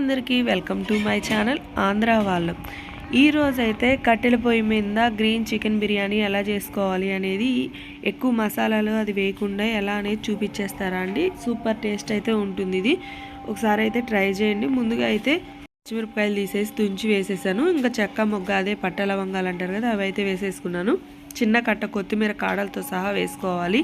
అందరికీ welcome to my channel Andhra వాళ్ళం. ఈరోజైతే కట్టెల పొయ్యి మీద గ్రీన్ చికెన్ బిర్యానీ ఎలా చేసుకోవాలి అనేది ఎక్కువ మసాలాలు అది వేయకుండా ఎలా అనేది చూపించేస్తారా అండి? సూపర్ టేస్ట్ అయితే ఉంటుంది ఇది. ఒకసారి అయితే ట్రై చేయండి. ముందుగా అయితే పచ్చిమిరపకాయలు తీసేసి తుంచి వేసేసాను. ఇంకా చెక్క మొగ్గ అదే పట్ట లవంగాలు అంటారు కదా అవి అయితే వేసేసుకున్నాను. చిన్న కట్ట కొత్తిమీర కాడలతో సహా వేసుకోవాలి.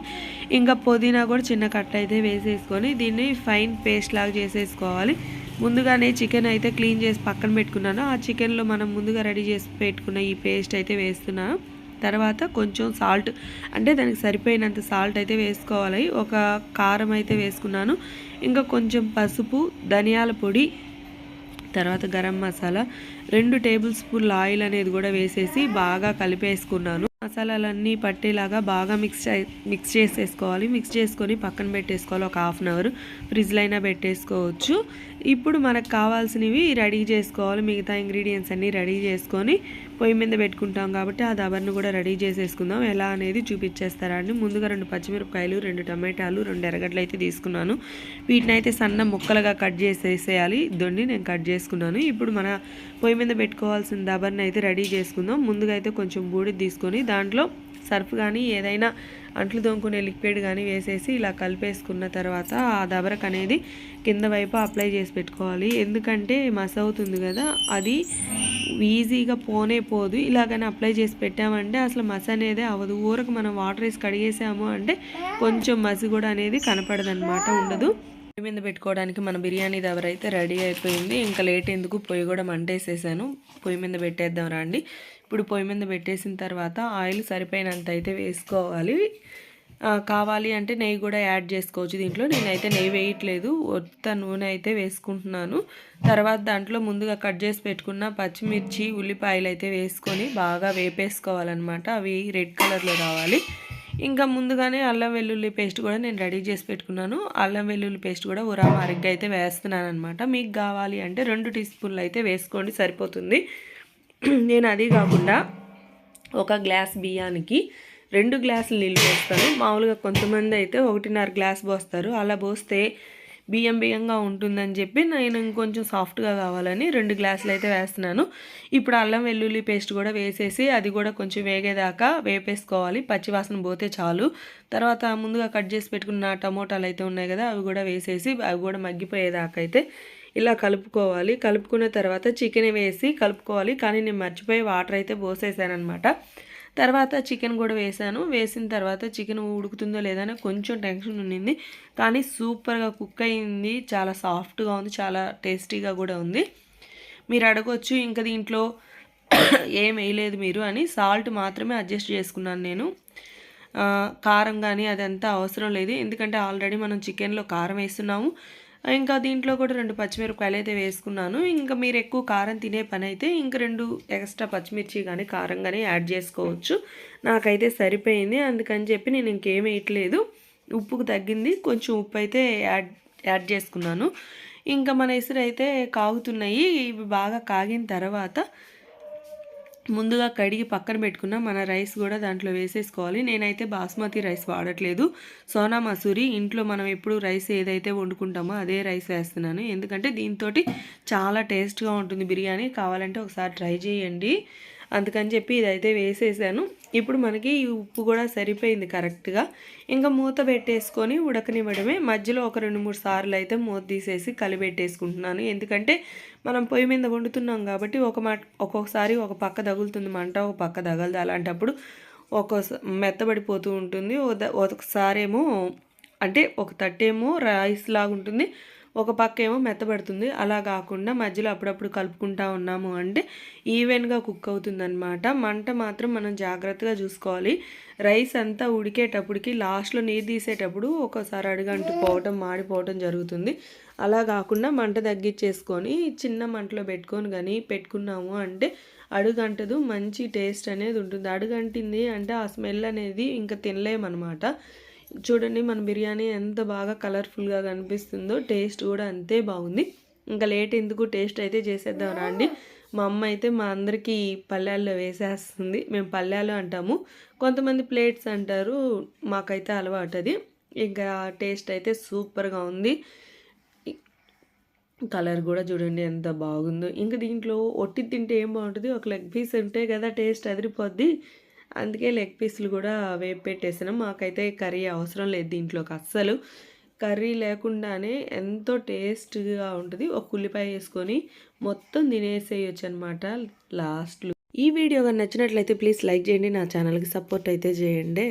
ఇంకా పుదీనా కూడా చిన్న కట్ట అయితే వేసేసుకొని దీన్ని ఫైన్ పేస్ట్ లాగా చేసేసుకోవాలి. ముందుగానే చికెన్ అయితే క్లీన్ చేసి పక్కన పెట్టుకున్నాను. ఆ చికెన్లో మనం ముందుగా రెడీ చేసి పెట్టుకున్న ఈ పేస్ట్ అయితే వేస్తున్నా. తర్వాత కొంచెం సాల్ట్ అంటే దానికి సరిపోయినంత సాల్ట్ అయితే వేసుకోవాలి. ఒక కారం అయితే వేసుకున్నాను. ఇంకా కొంచెం పసుపు ధనియాల పొడి తర్వాత గరం మసాలా రెండు టేబుల్ స్పూన్ల ఆయిల్ అనేది కూడా వేసేసి బాగా కలిపేసుకున్నాను. మసాలాలన్నీ పట్టేలాగా బాగా మిక్స్ మిక్స్ చేసేసుకోవాలి. మిక్స్ చేసుకొని పక్కన పెట్టేసుకోవాలి. ఒక హాఫ్ అన్ అవర్. ఫ్రిడ్జ్లో అయినా పెట్టేసుకోవచ్చు. ఇప్పుడు మనకు కావాల్సినవి రెడీ చేసుకోవాలి. మిగతా ఇంగ్రీడియంట్స్ అన్నీ రెడీ చేసుకొని పొయ్యి మీద పెట్టుకుంటాం కాబట్టి ఆ దబర్ను కూడా రెడీ చేసేసుకుందాం. ఎలా అనేది చూపించేస్తారా అండి. ముందుగా రెండు పచ్చిమిరపకాయలు రెండు టమాటాలు రెండు ఎరగడ్లు అయితే తీసుకున్నాను. వీటిని అయితే సన్న ముక్కలుగా కట్ చేసేసేయాలి. దొన్ని నేను కట్ చేసుకున్నాను. ఇప్పుడు మన పొయ్యి మీద పెట్టుకోవాల్సిన దబర్ని అయితే రెడీ చేసుకుందాం. ముందుగా అయితే కొంచెం బూడిద తీసుకొని దాంట్లో సర్ఫ్ కానీ ఏదైనా అంట్లు దొంకునే లిక్విడ్ కానీ వేసేసి ఇలా కలిపేసుకున్న తర్వాత ఆ దబరకు అనేది కింద వైపు అప్లై చేసి పెట్టుకోవాలి. ఎందుకంటే మస్ అవుతుంది కదా అది ఈజీగా పోనే పోదు. ఇలాగని అప్లై చేసి పెట్టామంటే అసలు మస్ అనేది అవ్వదు. ఊరకు మనం వాటర్ వేసి కడిగేసాము అంటే కొంచెం మసి కూడా అనేది కనపడదనమాట ఉండదు. పొయ్యి మీద పెట్టుకోవడానికి మన బిర్యానీ దవర అయితే రెడీ అయిపోయింది. ఇంకా లేట్ ఎందుకు? పొయ్యి కూడా మంటేసేసాను. పొయ్యి మీద పెట్టేద్దాం రండి. ఇప్పుడు పొయ్యి మీద పెట్టేసిన తర్వాత ఆయిల్ సరిపోయినంత అయితే వేసుకోవాలి కావాలి అంటే నెయ్యి కూడా యాడ్ చేసుకోవచ్చు దీంట్లో. నేనైతే నెయ్యి వేయట్లేదు. ఒత్త నూనె అయితే వేసుకుంటున్నాను. తర్వాత దాంట్లో ముందుగా కట్ చేసి పెట్టుకున్న పచ్చిమిర్చి ఉల్లిపాయలు అయితే వేసుకొని బాగా వేపేసుకోవాలన్నమాట. అవి రెడ్ కలర్లో రావాలి. ఇంకా ముందుగానే అల్లం వెల్లుల్లి పేస్ట్ కూడా నేను రెడీ చేసి పెట్టుకున్నాను. అల్లం వెల్లుల్లి పేస్ట్ కూడా ఉరా అయితే వేస్తున్నాను అనమాట మీకు కావాలి అంటే రెండు టీ స్పూన్లు అయితే వేసుకోండి సరిపోతుంది. నేను అది కాకుండా ఒక గ్లాస్ బియ్యానికి రెండు గ్లాసులు నీళ్ళు పోస్తాను. మామూలుగా కొంతమంది అయితే ఒకటిన్నర గ్లాస్ పోస్తారు. అలా పోస్తే బియ్యం బియ్యంగా ఉంటుందని చెప్పి నేను ఇంకొంచెం సాఫ్ట్గా కావాలని రెండు గ్లాసులు అయితే వేస్తున్నాను. ఇప్పుడు అల్లం వెల్లుల్లి పేస్ట్ కూడా వేసేసి అది కూడా కొంచెం వేగేదాకా వేపేసుకోవాలి. పచ్చివాసన పోతే చాలు. తర్వాత ముందుగా కట్ చేసి పెట్టుకున్న టమోటాలు అయితే ఉన్నాయి కదా అవి కూడా వేసేసి అవి కూడా మగ్గిపోయేదాకా అయితే ఇలా కలుపుకోవాలి. కలుపుకున్న తర్వాత చికెన్ వేసి కలుపుకోవాలి. కానీ నేను మర్చిపోయి వాటర్ అయితే పోసేసానమాట అనమాట తర్వాత చికెన్ కూడా వేసాను. వేసిన తర్వాత చికెన్ ఉడుకుతుందో లేదని కొంచెం టెన్షన్ ఉండింది. కానీ సూపర్గా కుక్ అయింది. చాలా సాఫ్ట్గా ఉంది. చాలా టేస్టీగా కూడా ఉంది. మీరు అడగొచ్చు ఇంకా దీంట్లో ఏం వేయలేదు మీరు అని. సాల్ట్ మాత్రమే అడ్జస్ట్ చేసుకున్నాను నేను. కారం కానీ అదంతా అవసరం లేదు. ఎందుకంటే ఆల్రెడీ మనం చికెన్లో కారం వేస్తున్నాము. ఇంకా దీంట్లో కూడా రెండు పచ్చిమిరపకాయలు అయితే వేసుకున్నాను. ఇంకా మీరు ఎక్కువ కారం తినే పని అయితే ఇంక రెండు ఎక్స్ట్రా పచ్చిమిర్చి కానీ కారం కానీ యాడ్ చేసుకోవచ్చు. నాకైతే సరిపోయింది. అందుకని చెప్పి నేను ఇంకేం వేయట్లేదు. ఉప్పుకు తగ్గింది. కొంచెం ఉప్పు అయితే యాడ్ యాడ్ చేసుకున్నాను. ఇంకా మన ఇసురు అయితే కాగుతున్నాయి. ఇవి బాగా కాగిన తర్వాత ముందుగా కడిగి పక్కన పెట్టుకున్న మన రైస్ కూడా దాంట్లో వేసేసుకోవాలి. నేనైతే బాస్మతి రైస్ వాడట్లేదు. సోనా మసూరి ఇంట్లో మనం ఎప్పుడు రైస్ ఏదైతే వండుకుంటామో అదే రైస్ వేస్తున్నాను. ఎందుకంటే దీంతో చాలా టేస్ట్గా ఉంటుంది బిర్యానీ. కావాలంటే ఒకసారి ట్రై చేయండి. అందుకని చెప్పి ఇదైతే వేసేసాను. ఇప్పుడు మనకి ఈ ఉప్పు కూడా సరిపోయింది కరెక్ట్గా. ఇంకా మూత పెట్టేసుకొని ఉడకనివ్వడమే. మధ్యలో ఒక రెండు మూడు సార్లు అయితే మూత తీసేసి కలిపెట్టేసుకుంటున్నాను. ఎందుకంటే మనం పొయ్యి మీద వండుతున్నాం కాబట్టి ఒక ఒక్కొక్కసారి ఒక పక్క తగులుతుంది మంట ఒక పక్క తగలదు. అలాంటప్పుడు ఒక మెత్తబడిపోతూ ఉంటుంది. ఒకసారేమో ఏమో అంటే ఒక తట్టేమో రైస్ లాగా ఉంటుంది. ఒక పక్క ఏమో మెత్తబడుతుంది. అలా కాకుండా మధ్యలో అప్పుడప్పుడు కలుపుకుంటా ఉన్నాము అంటే ఈవెన్గా కుక్ అవుతుందన్నమాట. మంట మాత్రం మనం జాగ్రత్తగా చూసుకోవాలి. రైస్ అంతా ఉడికేటప్పటికి లాస్ట్లో నీరు తీసేటప్పుడు ఒకసారి అడుగంటు పోవటం మాడిపోవటం జరుగుతుంది. అలా కాకుండా మంట తగ్గించేసుకొని చిన్న మంటలో పెట్టుకొని కానీ పెట్టుకున్నాము అంటే అడుగంటదు. మంచి టేస్ట్ అనేది ఉంటుంది. అడుగంటింది అంటే ఆ స్మెల్ అనేది ఇంకా తినలేమన్నమాట. చూడండి మన బిర్యానీ ఎంత బాగా కలర్ఫుల్గా కనిపిస్తుందో టేస్ట్ కూడా అంతే బాగుంది. ఇంకా లేట్ ఎందుకు టేస్ట్ అయితే చేసేద్దాం రండి. మా అమ్మ అయితే మా అందరికీ పల్లెల్లో వేసేస్తుంది. మేము పల్లెలు అంటాము. కొంతమంది ప్లేట్స్ అంటారు. మాకైతే అలవాటు అది. ఇంకా టేస్ట్ అయితే సూపర్గా ఉంది. కలర్ కూడా చూడండి ఎంత బాగుందో. ఇంకా దీంట్లో ఒట్టి తింటే ఏం బాగుంటుంది? ఒక లెగ్ పీస్ ఉంటే కదా టేస్ట్ అదిరిపోద్ది. అందుకే లెగ్ పీసులు కూడా వేపు పెట్టేసినాం. మాకైతే కర్రీ అవసరం లేదు దీంట్లోకి అస్సలు. కర్రీ లేకుండానే ఎంతో టేస్ట్గా ఉంటుంది. ఒక ఉల్లిపాయ వేసుకొని మొత్తం తినేసేయచ్చు అనమాట లాస్ట్లో. ఈ వీడియో కానీ నచ్చినట్లయితే ప్లీజ్ లైక్ చేయండి. నా ఛానల్కి సపోర్ట్ అయితే చేయండి.